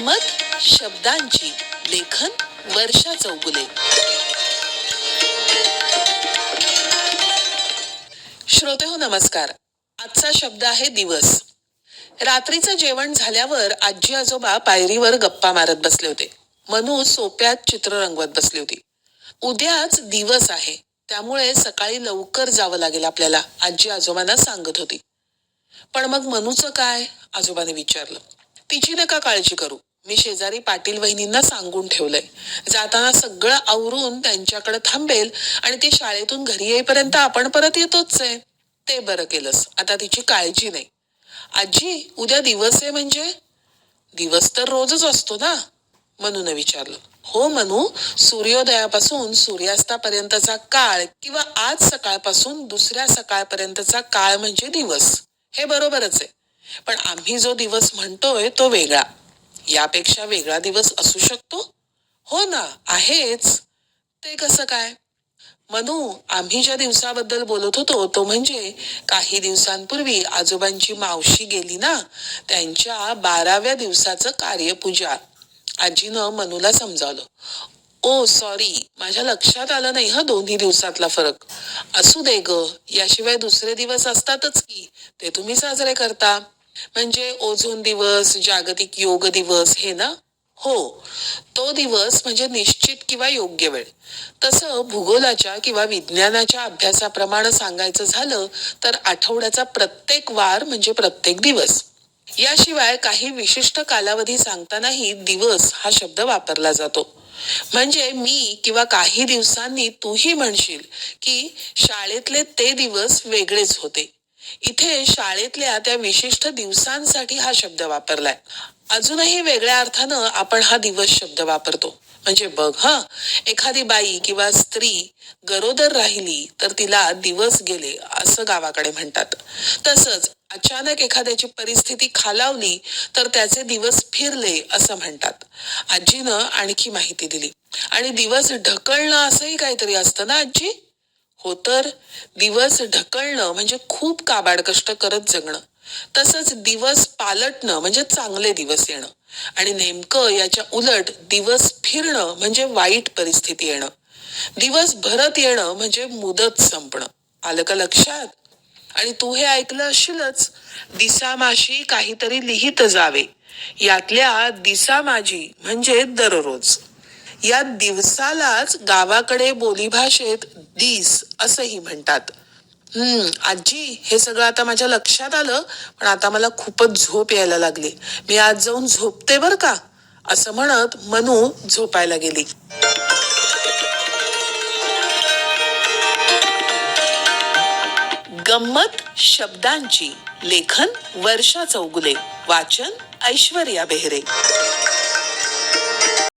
मत शब्दांची लेखन वर्षा चौगुले श्रोते हो नमस्कार. आजचा शब्द आहे दिवस. रात्रीचं जेवण झाल्यावर आजी आजोबा पायरीवर गप्पा मारत बसले होते. मनू सोप्यात चित्र रंगवत बसली होती. उद्याच दिवस आहे. त्यामुळे सकाळी लवकर जावं लागेल आपल्याला आजी आजोबांना सांगत होती. पण मग मनूचं काय? आजोबाने विचारलं. तिची नका काळजी करू. मी शेजारी पाटील वहिनींना सांगून ठेवलंय. जाताना सगळं आवरून त्यांच्याकडे थांबेल आणि ती शाळेतून घरी येईपर्यंत आपण परत येतोच आहे ते बरं केलंस. आता तिची काळजी नाही. आजी उद्या दिवस आहे म्हणजे? दिवस तर रोजच असतो ना? मनूने विचारलं. हो मनू सूर्योदयापासून सूर्यास्तापर्यंतचा काळ किंवा आज सकाळपासून दुसऱ्या सकाळपर्यंतचा काळ म्हणजे दिवस. हे बरोबरच आहे. पण आम्ही जो दिवस म्हणतोय तो वेगळा. यापेक्षा वेगळा दिवस असू शकतो? हो ना आहेच. ते कसं काय? मनू आम्ही ज्या दिवसाबद्दल बोलत होतो तो म्हणजे काही दिवसांपूर्वी आजोबांची मावशी गेली ना त्यांच्या बाराव्या दिवसाचं कार्यपूजा. आजीनं मनूला समजावलं. ओ सॉरी माझ्या लक्षात आलं नाही हा दोन्ही दिवसातला फरक. असू दे ग याशिवाय दुसरे दिवस असतातच की ते तुम्ही साजरे करता. म्हणजे ओझोन दिवस जागतिक योग दिवस हे ना? हो. तो दिवस म्हणजे निश्चित किंवा योग्य वेळ. तसं भूगोलाच्या किंवा विज्ञानाच्या अभ्यासाप्रमाणे सांगायचं झालं तर आठवड्याचा प्रत्येक वार म्हणजे प्रत्येक दिवस. याशिवाय काही विशिष्ट कालावधी सांगतानाही दिवस हा शब्द वापरला जातो. म्हणजे मी किंवा काही दिवसांनी तूही म्हणशील की शाळेतले ते दिवस वेगळेच होते. इथे शाळेतल्या त्या विशिष्ट दिवसांसाठी हा शब्द वापरलाय. अजूनही वेगळ्या अर्थानं आपण हा दिवस शब्द वापरतो. म्हणजे बघ हा एखादी बाई किंवा स्त्री गरोदर राहिली तर तिला दिवस गेले असं गावाकडे म्हणतात. तसंच अचानक एखाद्याची परिस्थिती खालावली तर त्याचे दिवस फिरले असं म्हणतात. आजीनं आणखी माहिती दिली. आणि दिवस ढकलणं असंही काहीतरी असतं ना आजी? हो तर दिवस ढकलणं म्हणजे खूप काबाड कष्ट करत जगणं. तसंच दिवस पालटणं म्हणजे चांगले दिवस येणं. आणि नेमकं याच्या उलट दिवस फिरणं म्हणजे वाईट परिस्थिती येणं. दिवस भरत येणं म्हणजे मुदत संपणं. आलं का लक्षात? आणि तू हे ऐकलं असशीलच. दिसामाशी काहीतरी लिहित जावे. यातल्या दिसामाजी म्हणजे दररोज. या दिवसालाच गावाकडे बोलीभाषेत दिस असंही म्हणतात. हम्म आजी हे सगळं आता माझ्या लक्षात आलं पण आता मला खूपच झोप यायला लागली. मी आज जाऊन झोपते बर का? असं म्हणत मनू झोपायला गेली. गंमत शब्दांची लेखन वर्षा चौगुले वाचन ऐश्वर्या बेहरे.